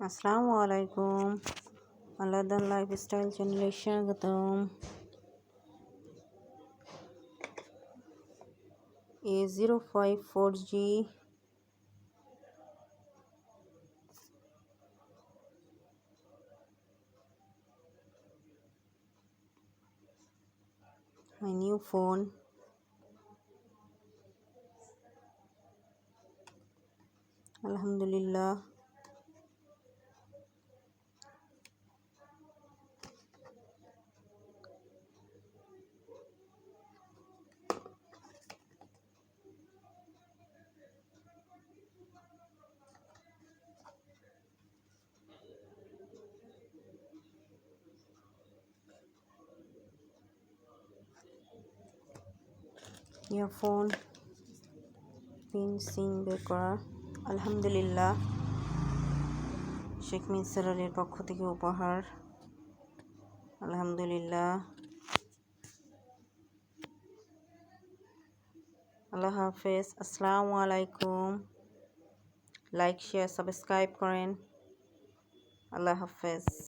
আসসালামু আলাইকুম আলাদা লাইফস্টাইল চ্যানেলে স্বাগতম A zero five four G my new phone. আলহামদুলিল্লাহ ইয়ারফোন পিন সিন বের করা আলহামদুলিল্লাহ শেখ মিনসার আলীর পক্ষ থেকে উপহার আলহামদুলিল্লাহ আল্লাহ হাফেজ, আসসালামু আলাইকুম লাইক শেয়ার সাবস্ক্রাইব করেন, আল্লাহ হাফেজ।